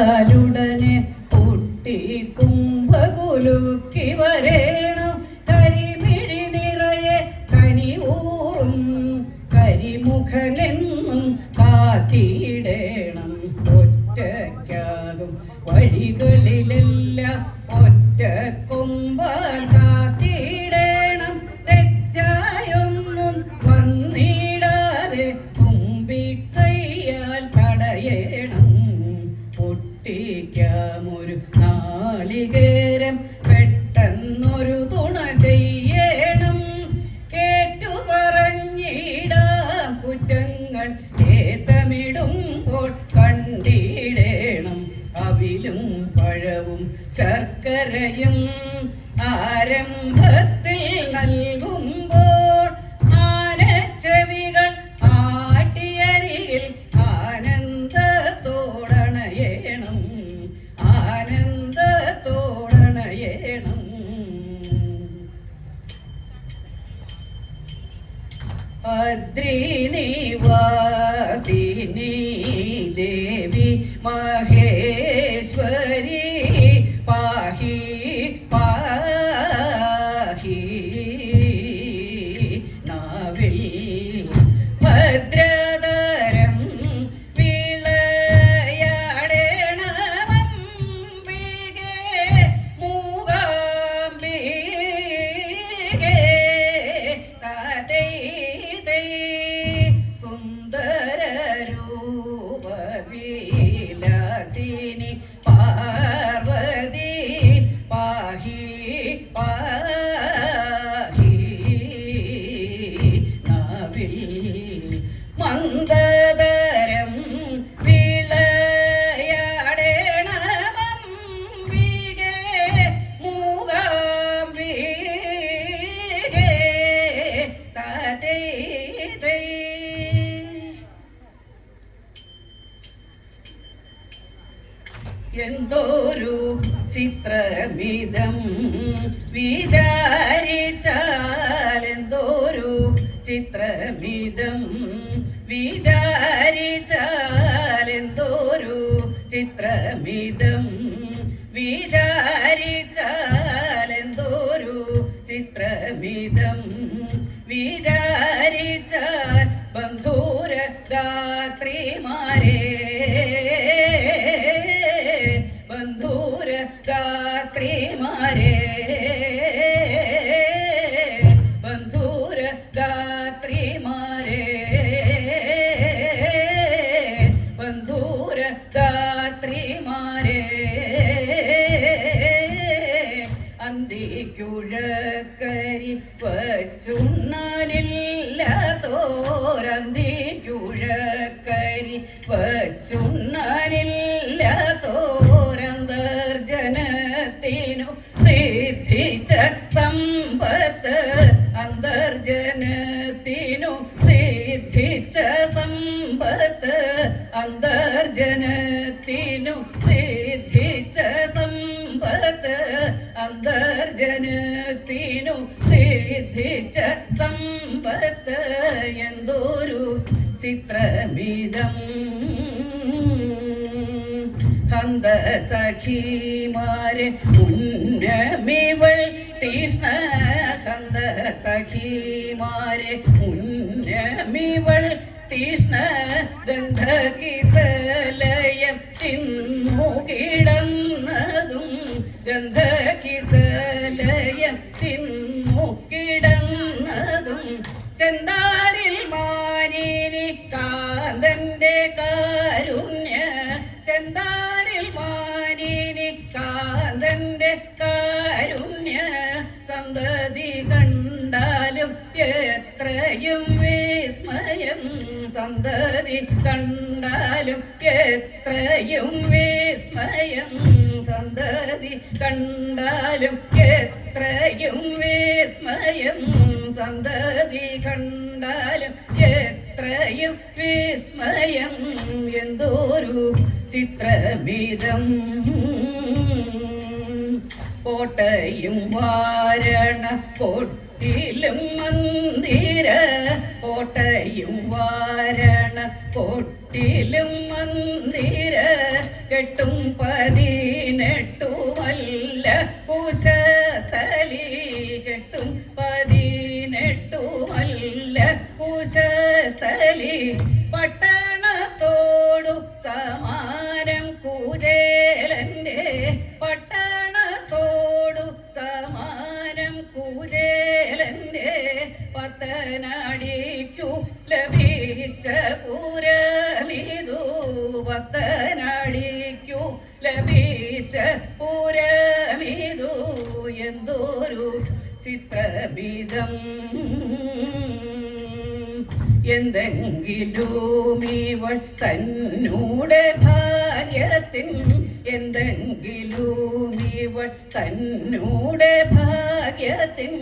കാലുകൾ എന്തോരു ചിത്രമിതം വിചാരിച്ചാലെന്തോരു ചിത്രമിതം വിചാരിച്ചാൽ അന്തർജനത്തിനു സിദ്ധിച്ച സമ്പത്ത്. അന്തർജനത്തിനു സിദ്ധിച്ച സമ്പത്ത്. എന്തൊരു ചിത്രമിതം. ഹന്തസഖിമാരെ ഉന്നമിവൾ തീഷ്ണ. ഹന്തസഖിമാരെ ഉന്നമിവൾ കൃഷ്ണ ഗന്ധകിസലയം തിന്നു കിടന്നതും ഗന്ധകിസലയം തിന്നു വിസ്മയം വിസ്മയം എന്തോരു ചിത്രമിതം. കോട്ടയും വാരണ കൊട്ടിലും മന്ദിര. കോട്ടയും വാരണ കൊട്ടിലും മന്ദിര. കെട്ടും പതിനെട്ട് എന്തെങ്കിലും ഇവൾ തന്നൂടെ ഭാഗ്യത്തിൻ എന്തെങ്കിലും ഇവൾ തന്നൂടെ ഭാഗ്യത്തിൻ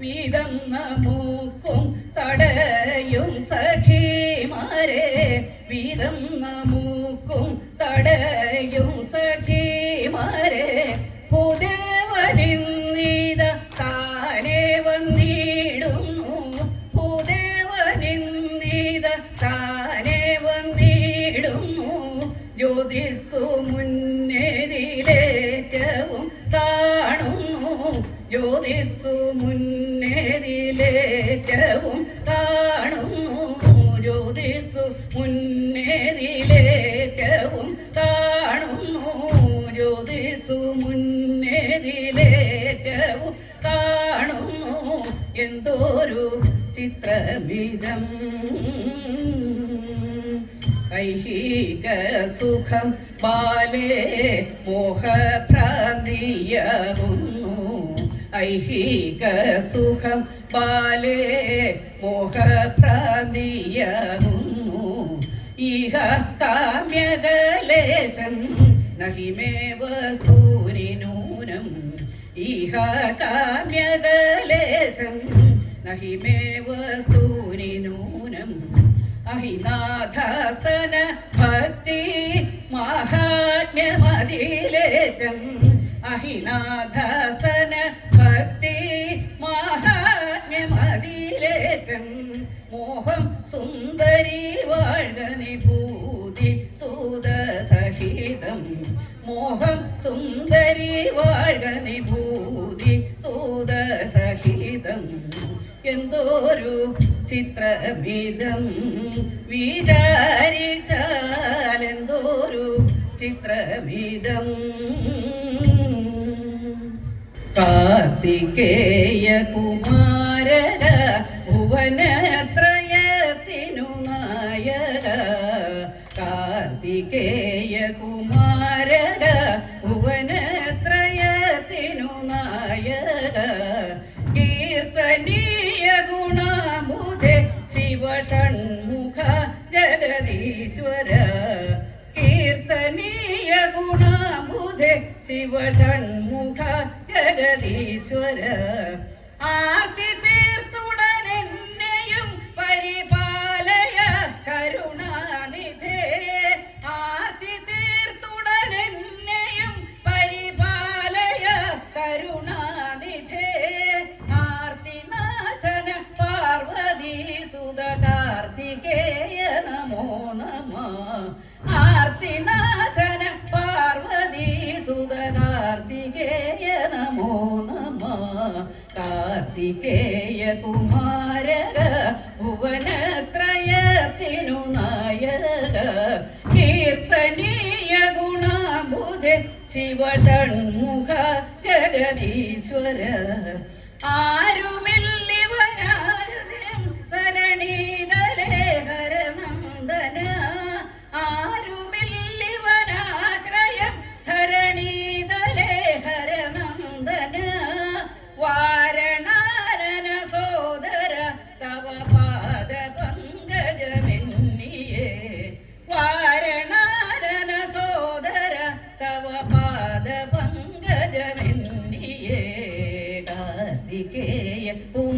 വീതം നമുക്കും തടയും സഖിമാരെ വീതം നമുക്കും ജ്യോതിസ്സു മുന്നേതിലേറ്റവും കാണുന്നു. എന്തോരു ചിത്രമിതം. ഐഹിക സുഖം ബാലേ മോഹഭ്രാന്തിയാകുന്നു. ഐഹിക സുഖം ബാലേ മോഹഭ്രാന്തിയാകുന്നു. ഇഹ കാമ്യകലേശം നഹിമേ വസ്തു ഇഹ കാമ്യകലേശം നഹിമേ വസ്തൂനി നൂനം. അഹിനാഥാസന ഭക്തി മഹാത്മ്യമതിലേറ്റം. അഹിനാഥാസന ഭക്തി മഹാത്മ്യമതിലേറ്റം. മോഹം സുന്ദരി വാഴ്ക നിഭൂതി മോഹം സുന്ദരി വാഴ്ക നിഭൂതി സൂതസഹിതം. എന്തോരു ചിത്രഭീതം വിചാരിച്ചാലെന്തോരു ചിത്രഭീതം കാർത്തികേയ കുമാരക ഭുവനത്രയത്തിനു ഗുണമുദേ ശിവഷൺമുഖ ജഗതീശ്വര ആർത്തി ശിവഷൺമുഖ ജഗതീശ്വര. ആരുമില്ലിവനാരും കാർത്തികേയ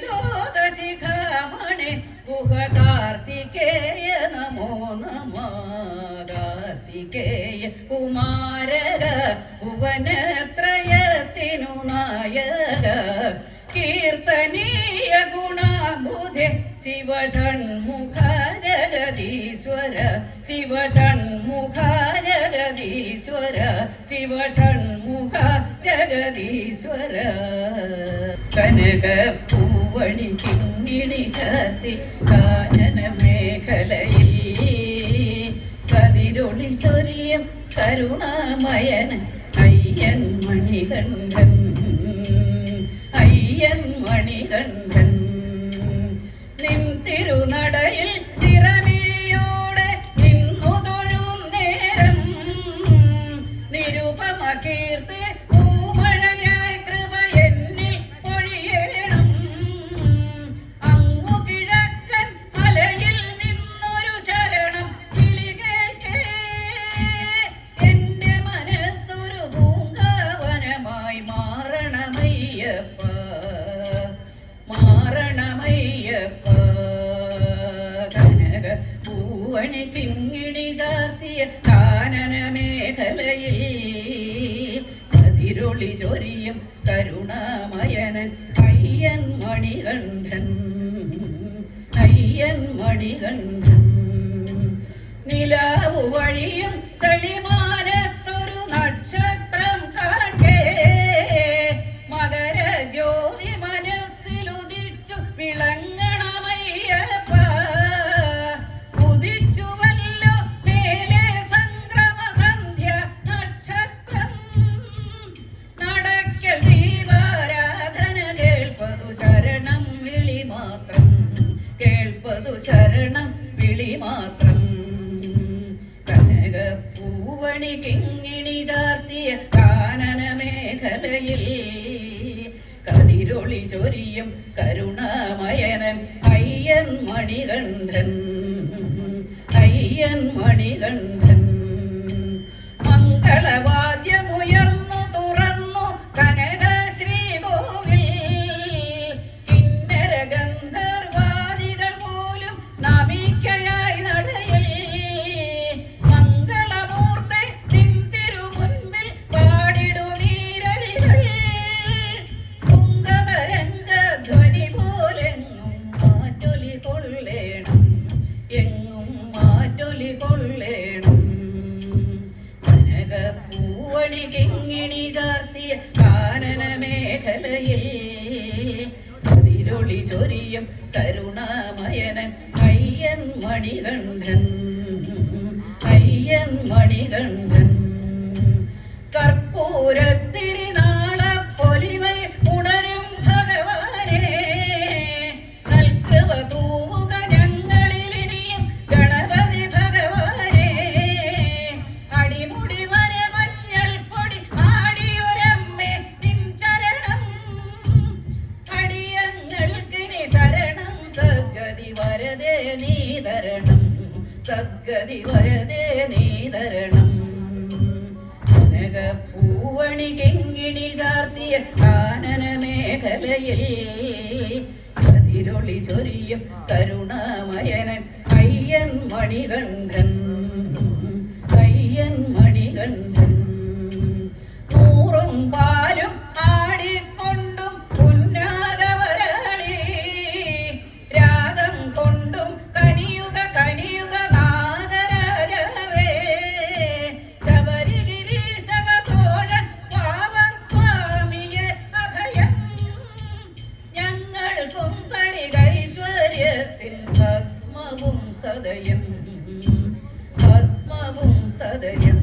ലോകശിഖാമണി ഗുഹ കാർത്തികേയ നമോ നമ കാർത്തികേയ കുമാരക ഭുവനത്രയത്തിനു നായക കീർത്തനീയ ഗുണാബുധെ ശിവഷൺമുഖ ജഗദീശ്വര ശിവഷൺമുഖ ജഗദീശ്വര ശിവഷൺമുഖ ജഗദീശ്വര കനകപ്പൂ പൂവണി കിങ്ങിണി ചാർത്തി കാനന മേഖലയിൽ കതിരൊളി ചൊരിയ കരുണാമയൻ അയ്യൻ മണികണ്ഠൻ. അയ്യൻ Manikandan. buhay na ito yung ചൊരിയും കരുണാമയനൻ. അയ്യൻ മണികണ്ഠൻ അയ്യൻ മണികണ്ഠൻ. കർപ്പൂര ശരണം. കനകപ്പൂവണി കെങ്കിണി ചാർത്തിയ കാനന മേഖലയിൽ കതിരൊളി ചൊരിയും കരുണാമയനൻ അയ്യൻ മണികണ്ഠൻ. சதயம் பஸ்மவும் சதயம்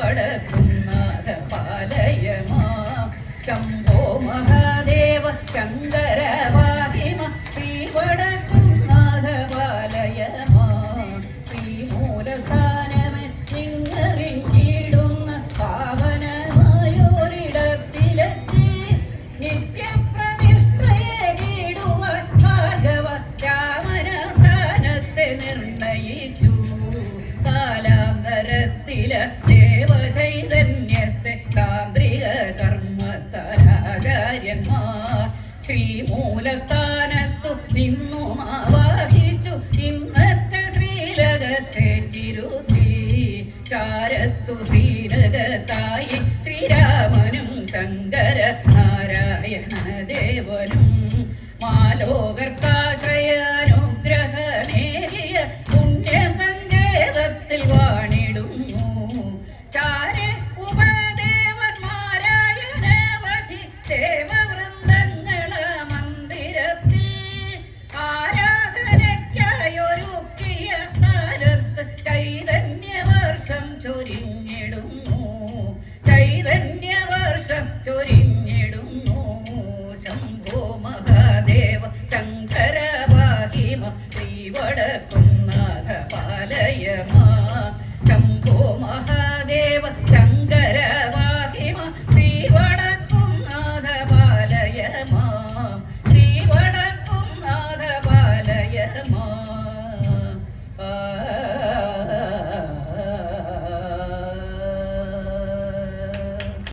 படத்து ആചാര്യന്മാർ ശ്രീമൂലസ്ഥാനത്തു നിന്നും ആവാഹിച്ചു ഇന്നത്തെ ശ്രീലകത്തെ തിരുത്തി. ചാരത്തു ശ്രീ